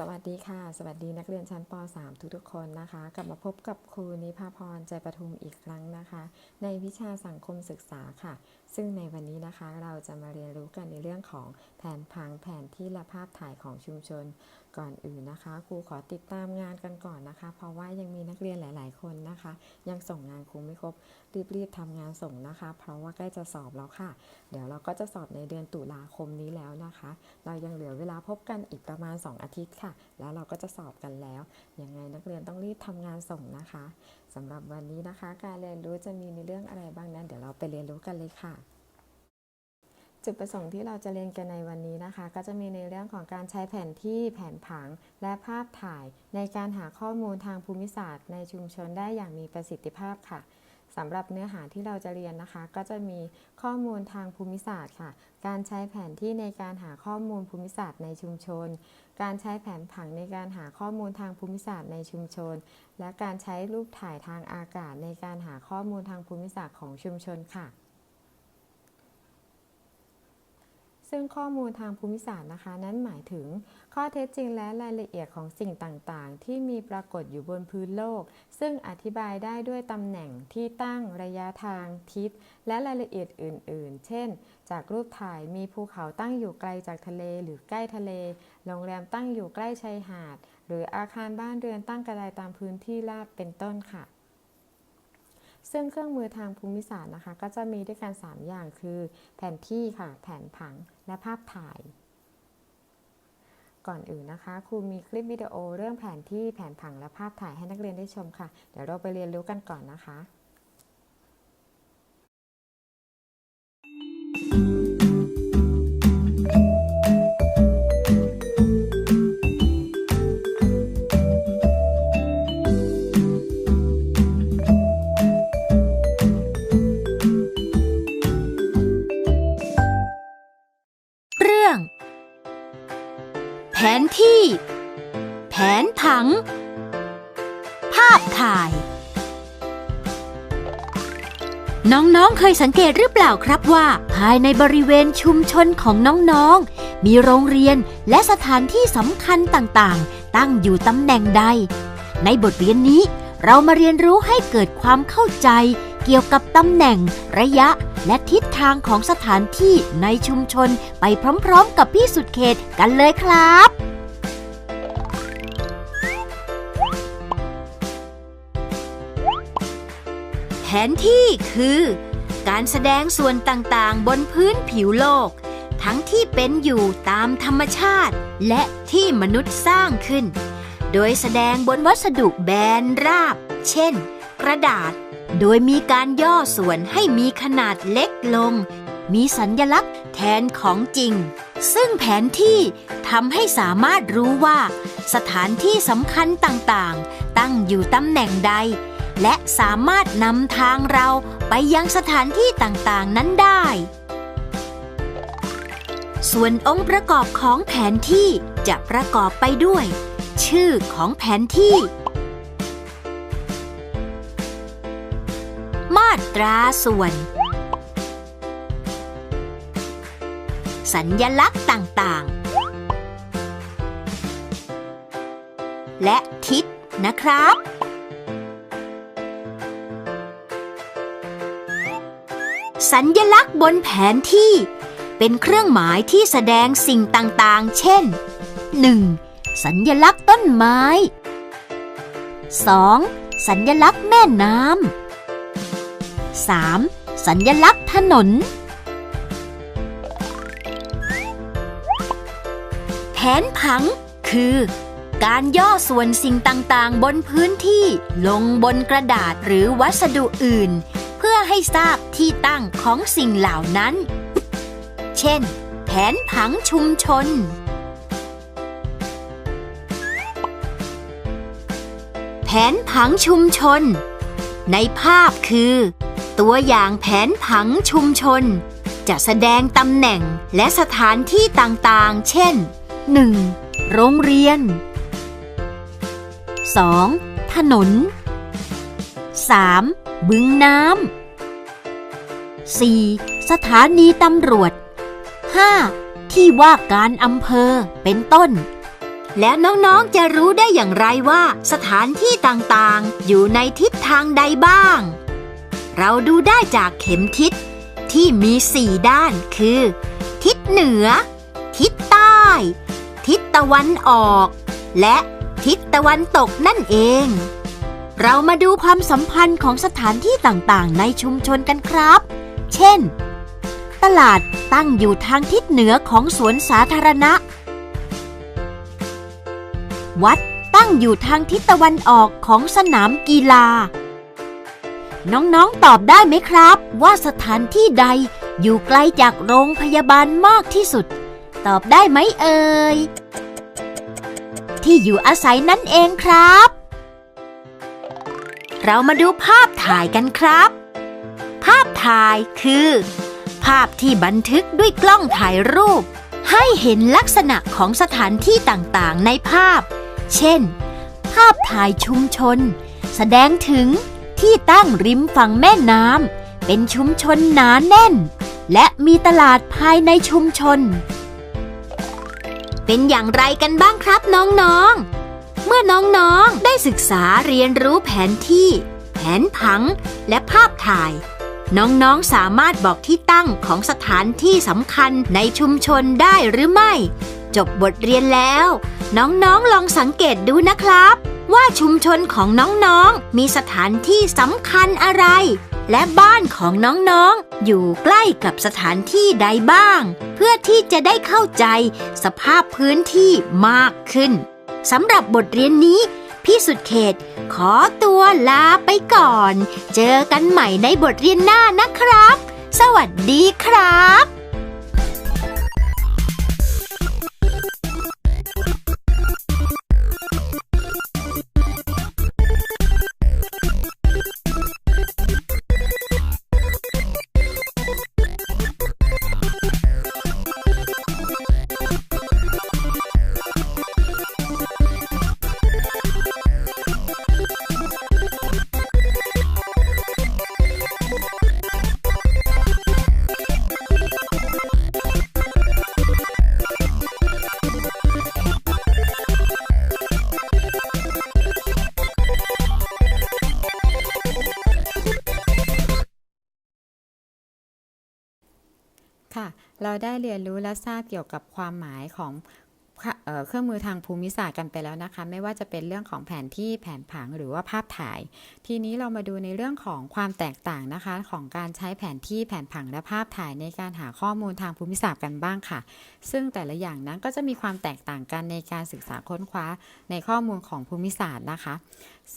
สวัสดีค่ะ สวัสดีนักเรียนชั้นป .3 ทุกๆคนนะคะ กลับมาพบกับครูนิพาพรใจประทุมอีกครั้งนะคะ ในวิชาสังคมศึกษาค่ะ ซึ่งในวันนี้นะคะเราจะมาเรียนรู้กันในเรื่องของแผนพังแผนที่และภาพถ่ายของชุมชน ก่อนอื่นนะคะครูขอติดตามงานกันก่อนนะคะ เพราะว่ายังมีนักเรียนหลาย ๆ คนนะคะ ยังส่งงานครูไม่ครบรีบ ๆทำงานส่งนะคะ เพราะว่าใกล้จะสอบแล้วค่ะ เดี๋ยวเราก็จะสอบในเดือนตุลาคมนี้แล้วนะคะ เรายังเหลือเวลาพบกันอีกประมาณ 2 อาทิตย์ค่ะ แล้วเราก็จะสอบกันแล้วยังไงนักเรียนต้องรีบทำงานส่งนะคะสำหรับวันนี้นะคะ การเรียนรู้จะมีในเรื่องอะไรบ้างนั้น เดี๋ยวเราไปเรียนรู้กันเลยค่ะ จุดประสงค์ที่เราจะเรียนกันในวันนี้นะคะ ก็จะมีในเรื่องของการใช้แผนที่แผนผัง และภาพถ่าย ในการหาข้อมูลทางภูมิศาสตร์ ในชุมชนได้อย่างมีประสิทธิภาพค่ะสำหรับเนื้อหาที่เราจะเรียนนะคะ ก็จะมีข้อมูลทางภูมิศาสตร์ค่ะ การใช้แผนที่ในการหาข้อมูลภูมิศาสตร์ในชุมชน การใช้แผนผังในการหาข้อมูลทางภูมิศาสตร์ในชุมชน และการใช้รูปถ่ายทางอากาศในการหาข้อมูลทางภูมิศาสตร์ของชุมชนค่ะ ซึ่งข้อมูลทางภูมิศาสตร์นะคะ นั้นหมายถึง ข้อเท็จจริงและรายละเอียดของสิ่งต่างๆ ที่มีปรากฏอยู่บนพื้นโลก ซึ่งอธิบายได้ด้วยตำแหน่งที่ตั้งระยะทางทิศ และรายละเอียดอื่น ๆ เช่น จากรูปถ่ายมีภูเขาตั้งอยู่ไกลจากทะเลหรือใกล้ทะเล โรงแรมตั้งอยู่ใกล้ชายหาด หรืออาคารบ้านเรือนตั้งกระจายตามพื้นที่ราบเป็นต้นค่ะ ซึ่งเครื่องมือทางภูมิศาสตร์นะคะ ก็จะมีด้วยกัน 3 อย่างคือ แผนที่ค่ะ แผนผังและภาพถ่าย ก่อนอื่นนะคะ ครูมีคลิปวิดีโอเรื่องแผนที่แผนผังและภาพถ่ายให้นักเรียนได้ชมค่ะ เดี๋ยวเราไปเรียนรู้กันก่อนนะคะ นัง ภาพถ่าย น้องๆเคยสังเกตหรือเปล่าครับว่า ภายในบริเวณชุมชนของน้องๆ มีโรงเรียนและสถานที่สำคัญต่างๆ ตั้งอยู่ตำแหน่งใด ในบทเรียนนี้เรามาเรียนรู้ให้เกิดความเข้าใจเกี่ยวกับตำแหน่ง ระยะ และทิศทางของสถานที่ในชุมชนไปพร้อมๆ กับพี่สุดเขตกันเลยครับ นที่คือ การแสดงส่วนต่างๆ บนพื้นผิวโลก ทั้งที่เป็นอยู่ตามธรรมชาติ และที่มนุษย์สร้างขึ้น โดยแสดงบนวัสดุแบนราบ เช่น กระดาษ โดยมีการย่อส่วนให้มีขนาดเล็กลง มีสัญลักษณ์แทนของจริง ซึ่งแผนที่ทำให้สามารถรู้ว่า สถานที่สำคัญต่างๆ ตั้งอยู่ตำแหน่งใด และสามารถนำทางเราไปยังสถานที่ต่างๆ นั้นได้ ส่วนองค์ประกอบของแผนที่จะประกอบไปด้วย ชื่อของแผนที่ มาตราส่วน สัญญลักษณ์ต่างๆ และทิศนะครับ สัญญลักษณ์บนแผนที่ เป็นเครื่องหมายที่แสดงสิ่งต่างๆ เช่น 1. สัญญลักษณ์ต้นไม้ 2. สัญญลักษณ์แม่น้ำ 3. สัญญลักษณ์ถนน แผนผังคือการย่อส่วนสิ่งต่างๆ บนพื้นที่ลงบนกระดาษหรือวัสดุอื่น ให้ทราบที่ตั้งของสิ่งเหล่านั้น เช่น แผนผังชุมชน แผนผังชุมชน ในภาพคือ ตัวอย่างแผนผังชุมชน จะแสดงตำแหน่งและสถานที่ต่างๆ เช่น 1. โรงเรียน 2. ถนน 3. บึงน้ำ 4. สถานีตำรวจ 5. ที่ว่าการอำเภอเป็นต้น แล้วน้องๆจะรู้ได้อย่างไรว่า สถานที่ต่างๆ อยู่ในทิศทางใดบ้าง เราดูได้จากเข็มทิศที่มีสี่ด้านคือ ทิศเหนือ ทิศใต้ ทิศตะวันออก และทิศตะวันตกนั่นเอง เรามาดูความสัมพันธ์ของสถานที่ต่างๆ ในชุมชนกันครับ เช่น ตลาดตั้งอยู่ทางทิศเหนือของสวนสาธารณะ วัดตั้งอยู่ทางทิศตะวันออกของสนามกีฬา น้องๆตอบได้ไหมครับ ว่าสถานที่ใดอยู่ไกลจากโรงพยาบาลมากที่สุด ตอบได้ไหมเอ่ย ที่อยู่อาศัยนั่นเองครับ เรามาดูภาพถ่ายกันครับ ถ่ายคือ ภาพที่บันทึกด้วยกล้องถ่ายรูป ให้เห็นลักษณะของสถานที่ต่างๆ ในภาพ เช่น ภาพถ่ายชุมชน แสดงถึงที่ตั้งริมฝั่งแม่น้ำเป็นชุมชนหนาแน่น และมีตลาดภายในชุมชน เป็นอย่างไรกันบ้างครับน้องๆ เมื่อน้องๆ ได้ศึกษาเรียนรู้แผนที่ แผนผัง และภาพถ่าย น้องๆสามารถบอกที่ตั้งของสถานที่สำคัญในชุมชนได้หรือไม่ จบบทเรียนแล้ว น้องๆลองสังเกตดูนะครับ ว่าชุมชนของน้องๆมีสถานที่สำคัญอะไร และบ้านของน้องๆ อยู่ใกล้กับสถานที่ใดบ้าง เพื่อที่จะได้เข้าใจสภาพพื้นที่มากขึ้นสำหรับบทเรียนนี้ พี่สุดเขต ขอตัวลาไปก่อน เจอกันใหม่ในบทเรียนหน้านะครับ สวัสดีครับ เราได้เรียนรู้และทราบเกี่ยวกับความหมายของเอ่อเครื่องมือทางภูมิศาสตร์กันไปแล้วนะคะ ไม่ว่าจะเป็นเรื่องของแผนที่แผนผังหรือว่าภาพถ่าย ทีนี้เรามาดูในเรื่องของความแตกต่างนะคะ ของการใช้แผนที่แผนผังและภาพถ่ายในการหาข้อมูลทางภูมิศาสตร์กันบ้างค่ะ ซึ่งแต่ละอย่างนั้นก็จะมีความแตกต่างกันในการศึกษาค้นคว้าในข้อมูลของภูมิศาสตร์นะคะ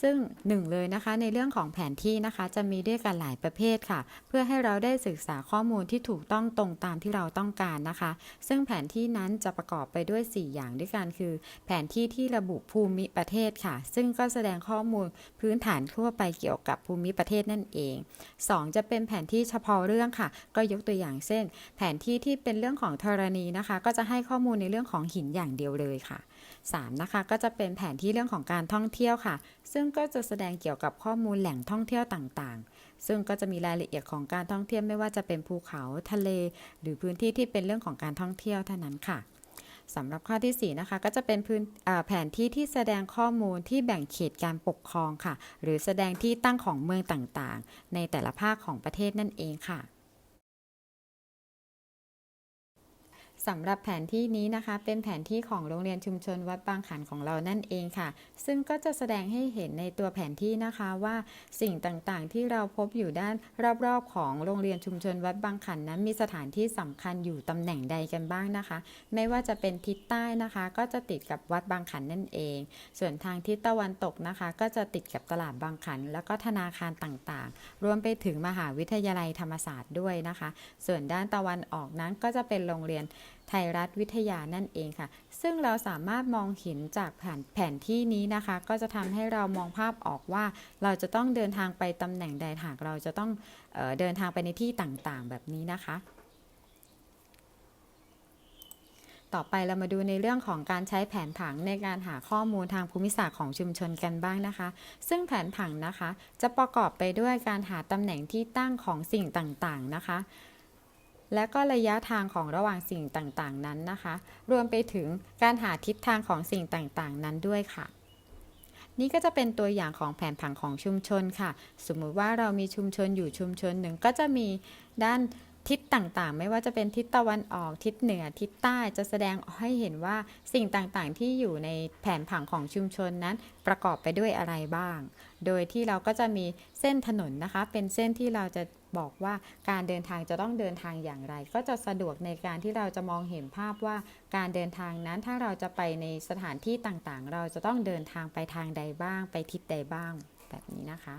ซึ่งหนึ่งเลยนะคะในเรื่องของแผนที่นะคะจะมีด้วยกันหลายประเภทค่ะ เพื่อให้เราได้ศึกษาข้อมูลที่ถูกต้องตรงตามที่เราต้องการนะคะ ซึ่งแผนที่นั้นจะประกอบไปด้วย 4 อย่างด้วยกันคือ แผนที่ที่ระบุภูมิประเทศค่ะ ซึ่งก็แสดงข้อมูลพื้นฐานทั่วไปเกี่ยวกับภูมิประเทศนั่นเอง 2 จะเป็นแผนที่เฉพาะเรื่องค่ะ ก็ยกตัวอย่างเช่น แผนที่ที่เป็นเรื่องของธรณีนะคะ ก็จะให้ข้อมูลในเรื่องของหินอย่างเดียวเลยค่ะ 3. นะคะ ก็จะเป็นแผนที่เรื่องของการท่องเที่ยวค่ะ ซึ่งก็จะแสดงเกี่ยวกับข้อมูลแหล่งท่องเที่ยวต่างๆ ซึ่งก็จะมีรายละเอียดของการท่องเที่ยวไม่ว่าจะเป็นภูเขาทะเล หรือพื้นที่ที่เป็นเรื่องของการท่องเที่ยวเท่านั้นค่ะสำหรับข้อที่ 4 นะคะ ก็จะเป็นพื้นแผนที่ที่แสดงข้อมูลที่แบ่งเขตการปกครองค่ะ หรือแสดงที่ตั้งของเมืองต่างๆ ในแต่ละภาคของประเทศนั่นเองค่ะ สำหรับแผนที่นี้นะคะ เป็นแผนที่ของโรงเรียนชุมชนวัดบางขันของเรานั่นเองค่ะ ซึ่งก็จะแสดงให้เห็นในตัวแผนที่นะคะว่าสิ่งต่างๆ ที่เราพบอยู่ด้านรอบๆ ของโรงเรียนชุมชนวัดบางขันนั้น มีสถานที่สำคัญอยู่ตำแหน่งใดกันบ้างนะคะ ไม่ว่าจะเป็นทิศใต้นะคะ ก็จะติดกับวัดบางขันนั่นเอง ส่วนทางทิศตะวันตกนะคะ ก็จะติดกับตลาดบางขัน แล้วก็ธนาคารต่างๆ รวมไปถึงมหาวิทยาลัยธรรมศาสตร์ด้วยนะคะ ส่วนด้านตะวันออกนั้นก็จะเป็นโรงเรียน ไทยรัฐวิทยานั่นเองค่ะ ซึ่งเราสามารถมองเห็นจากแผนแผนที่นี้นะคะ ก็จะทำให้เรามองภาพออกว่า เราจะต้องเดินทางไปตำแหน่งใดหากเราจะต้องเออเดินทางไปในที่ต่างๆ แบบนี้นะคะต่อไปเรามาดูในเรื่องของการใช้แผนผังในการหาข้อมูลทางภูมิศาสตร์ของชุมชนกันบ้างนะคะ ซึ่งแผนผังนะคะ จะประกอบไปด้วยการหาตำแหน่งที่ตั้งของสิ่งต่างๆนะคะ และก็ระยะทางของระหว่างสิ่งต่างๆ นั้นนะคะ รวมไปถึงการหาทิศทางของสิ่งต่างๆ นั้นด้วยค่ะ นี่ก็จะเป็นตัวอย่างของแผนผังของชุมชนค่ะ สมมุติว่าเรามีชุมชนอยู่ชุมชนหนึ่งก็จะมีด้านทิศต่างๆ ไม่ว่าจะเป็นทิศตะวันออกทิศเหนือทิศใต้จะแสดงให้เห็นว่าสิ่งต่างๆ ที่อยู่ในแผนผังของชุมชนนั้นประกอบไปด้วยอะไรบ้าง โดยที่เราก็จะมีเส้นถนนนะคะ เป็นเส้นที่เราจะ บอกว่าการเดินทางจะต้องเดินทางอย่างไร ก็จะสะดวกในการที่เราจะมองเห็นภาพว่าการเดินทางนั้นถ้าเราจะไปในสถานที่ต่างๆ เราจะต้องเดินทางไปทางใดบ้าง ไปทิศใดบ้าง แบบนี้นะคะ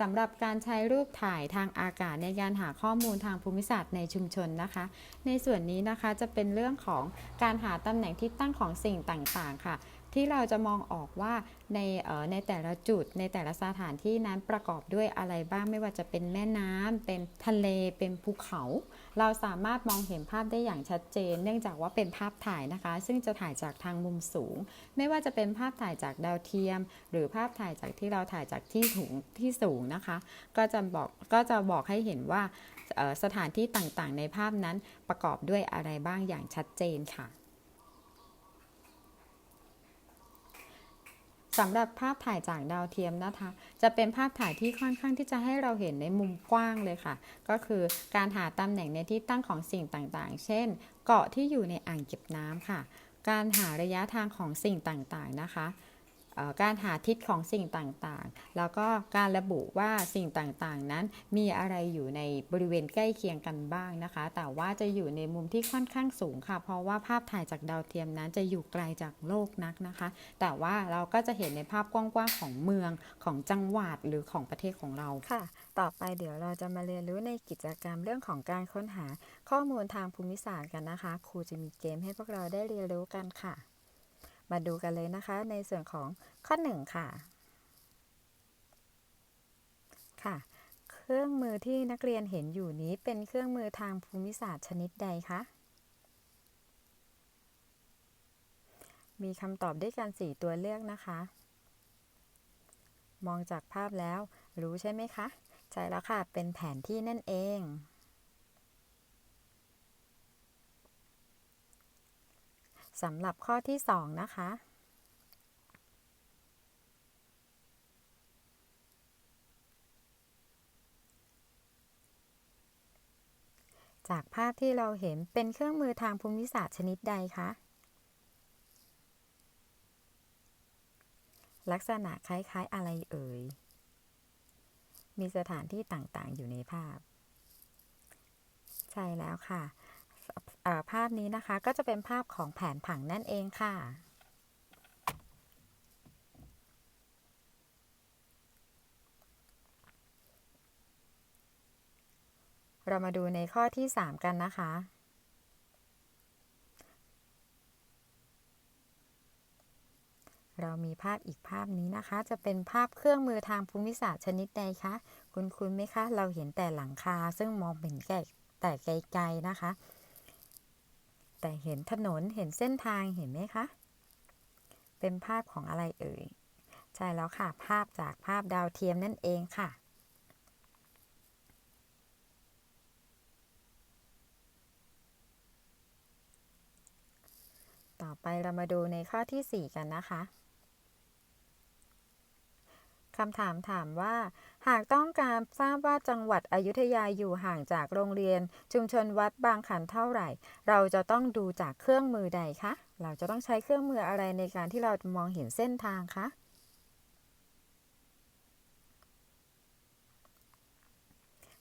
สำหรับการใช้รูปถ่ายทางอากาศในการหาข้อมูลทางภูมิศาสตร์ในชุมชนนะคะ ในส่วนนี้นะคะจะเป็นเรื่องของการหาตำแหน่งที่ตั้งของสิ่งต่างๆ ค่ะ ที่เราจะมองออกว่าในในแต่ละจุดในแต่ละสถานที่นั้นประกอบด้วยอะไรบ้างไม่ว่าจะเป็นแม่น้ำเป็นทะเลเป็นภูเขา เราสามารถมองเห็นภาพได้อย่างชัดเจน เนื่องจากว่าเป็นภาพถ่ายนะคะ ซึ่งจะถ่ายจากทางมุมสูง ไม่ว่าจะเป็นภาพถ่ายจากดาวเทียม หรือภาพถ่ายจากที่เราถ่ายจากที่ถุงที่สูงนะคะ ก็จะบอกก็จะบอกให้เห็นว่าสถานที่ต่างๆ ในภาพนั้นประกอบด้วยอะไรบ้างอย่างชัดเจนค่ะ สำหรับภาพถ่ายจากดาวเทียมนะคะ จะเป็นภาพถ่ายที่ค่อนข้างที่จะให้เราเห็นในมุมกว้างเลยค่ะ ก็คือการหาตำแหน่งในที่ตั้งของสิ่งต่างๆ เช่น เกาะที่อยู่ในอ่างเก็บน้ำค่ะ การหาระยะทางของสิ่งต่างๆนะคะ การหาทิศของสิ่งต่างๆ แล้วก็การระบุว่าสิ่งต่างๆ นั้นมีอะไรอยู่ในบริเวณใกล้เคียงกันบ้างนะคะ แต่ว่าจะอยู่ในมุมที่ค่อนข้างสูงค่ะ เพราะว่าภาพถ่ายจากดาวเทียมนั้นจะอยู่ไกลจากโลกนักนะคะ แต่ว่าเราก็จะเห็นในภาพกว้างๆของเมืองของจังหวัดหรือของประเทศของเราค่ะ ต่อไปเดี๋ยวเราจะมาเรียนรู้ในกิจกรรมเรื่องของการค้นหาข้อมูลทางภูมิศาสตร์กันนะคะ ครูจะมีเกมให้พวกเราได้เรียนรู้กันค่ะ มาดูกันเลยนะคะในส่วนของข้อหนึ่งค่ะ ค่ะ เครื่องมือที่นักเรียนเห็นอยู่นี้เป็นเครื่องมือทางภูมิศาสตร์ชนิดใดคะ มีคำตอบด้วยกันสี่ตัวเลือกนะคะ มองจากภาพแล้วรู้ใช่ไหมคะ ใช่แล้วค่ะ เป็นแผนที่นั่นเอง สำหรับข้อที่ 2 นะคะ จากภาพที่เราเห็นเป็นเครื่องมือทางภูมิศาสตร์ชนิดใดคะ ลักษณะคล้าย ๆ อะไรเอ่ย มีสถานที่ต่างๆ อยู่ในภาพ ใช่แล้วค่ะ ภาพนี้นะคะก็จะเป็นภาพของแผนผังนั่นเองค่ะ เรามาดูในข้อที่ 3 กันนะคะเรามีภาพอีกภาพนี้นะคะ จะเป็นภาพเครื่องมือทางภูมิศาสตร์ชนิดใดคะ คุณคุณไหมคะ เราเห็นแต่หลังคา ซึ่งมองเป็นไกลแต่ไกลๆนะคะ แต่เห็นถนนเห็นเส้นทางเห็นไหมคะ เป็นภาพของอะไรเอ่ย ใช่แล้วค่ะ ภาพจากภาพดาวเทียมนั่นเองค่ะ ต่อไปเรามาดูในข้อที่ 4 กันนะคะ คำถามถามว่า หากต้องการทราบว่าจังหวัดอยุธยาอยู่ห่างจากโรงเรียน ชุมชนวัดบางขันเท่าไหร่ เราจะต้องดูจากเครื่องมือใดคะ เราจะต้องใช้เครื่องมืออะไรในการที่เราจะมองเห็นเส้นทางคะ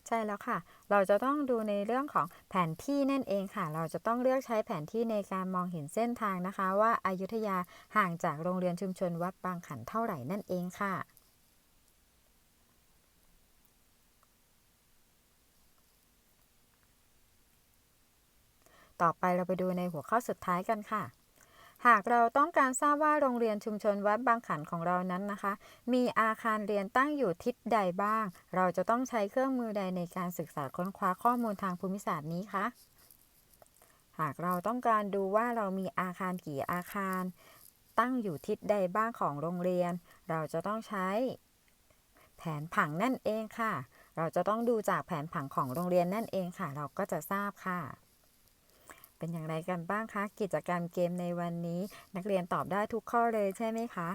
ใช่แล้วค่ะ เราจะต้องดูในเรื่องของแผนที่นั่นเองค่ะ เราจะต้องเลือกใช้แผนที่ในการมองเห็นเส้นทางนะคะ ว่าอายุทยาห่างจากโรงเรียนชุมชนวัดบางขันเท่าไหร่นั่นเองค่ะ ต่อไปเราไปดูในหัวข้อสุดท้ายกันค่ะ หากเราต้องการทราบว่าโรงเรียนชุมชนวัดบางขันของเรานั้นนะคะ มีอาคารเรียนตั้งอยู่ทิศใดบ้าง เราจะต้องใช้เครื่องมือใดในการศึกษาค้นคว้าข้อมูลทางภูมิศาสตร์นี้คะหากเราต้องการดูว่าเรามีอาคารกี่อาคาร ตั้งอยู่ทิศใดบ้างของโรงเรียน เราจะต้องใช้แผนผังนั่นเองค่ะ เราจะต้องดูจากแผนผังของโรงเรียนนั่นเองค่ะ เราก็จะทราบค่ะ เป็นอย่างไรกันบ้างคะ กิจกรรมเกมในวันนี้ นักเรียนตอบได้ทุกข้อเลยใช่ไหมคะ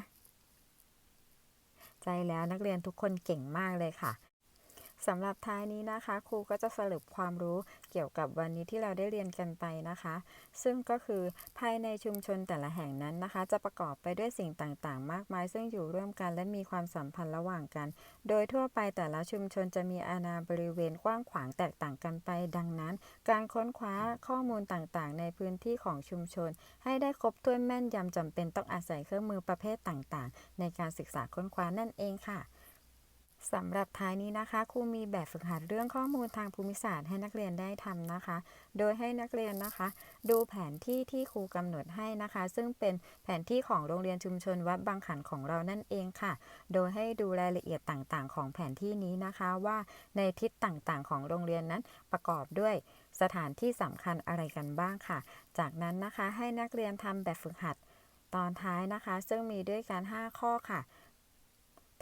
ใจแล้วนักเรียนทุกคนเก่งมากเลยค่ะ สำหรับท้ายนี้นะคะ ครูก็จะสรุปความรู้เกี่ยวกับวันนี้ที่เราได้เรียนกันไปนะคะ ซึ่งก็คือภายในชุมชนแต่ละแห่งนั้นนะคะ จะประกอบไปด้วยสิ่งต่างๆ มากมาย ซึ่งอยู่ร่วมกันและมีความสัมพันธ์ระหว่างกัน โดยทั่วไปแต่ละชุมชนจะมีอาณาบริเวณกว้างขวางแตกต่างกันไป ดังนั้น การค้นคว้าข้อมูลต่างๆ ในพื้นที่ของชุมชน ให้ได้ครบถ้วนแม่นยำจำเป็นต้องอาศัยเครื่องมือประเภทต่างๆ ในการศึกษาค้นคว้านั่นเองค่ะ สำหรับท้ายนี้นะคะครูมีแบบฝึกหัดเรื่องข้อมูลทางภูมิศาสตร์ให้นักเรียนได้ทำนะคะ โดยให้นักเรียนนะคะ ดูแผนที่ที่ครูกำหนดให้นะคะ ซึ่งเป็นแผนที่ของโรงเรียนชุมชนวัดบางขันของเรานั่นเองค่ะ โดยให้ดูรายละเอียดต่างๆ ของแผนที่นี้นะคะว่าในทิศต่างๆ ของโรงเรียนนั้นประกอบด้วยสถานที่สำคัญอะไรกันบ้างค่ะ จากนั้นนะคะให้นักเรียนทำแบบฝึกหัดตอนท้ายนะคะ ซึ่งมีด้วยกัน 5 ข้อค่ะ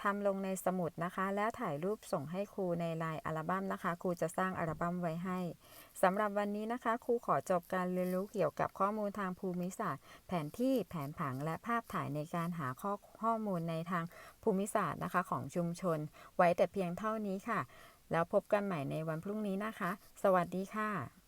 ทำลงในสมุดนะคะ แล้วถ่ายรูปส่งให้ครูในไลน์อัลบั้มนะคะ ครูจะสร้างอัลบั้มไว้ให้สำหรับวันนี้นะคะ ครูขอจบการเรียนรู้เกี่ยวกับข้อมูลทางภูมิศาสตร์ แผนที่แผนผังและภาพถ่ายในการหาข้อข้อมูลในทางภูมิศาสตร์นะคะ ของชุมชน ไว้แต่เพียงเท่านี้ค่ะ แล้วพบกันใหม่ในวันพรุ่งนี้นะคะ สวัสดีค่ะ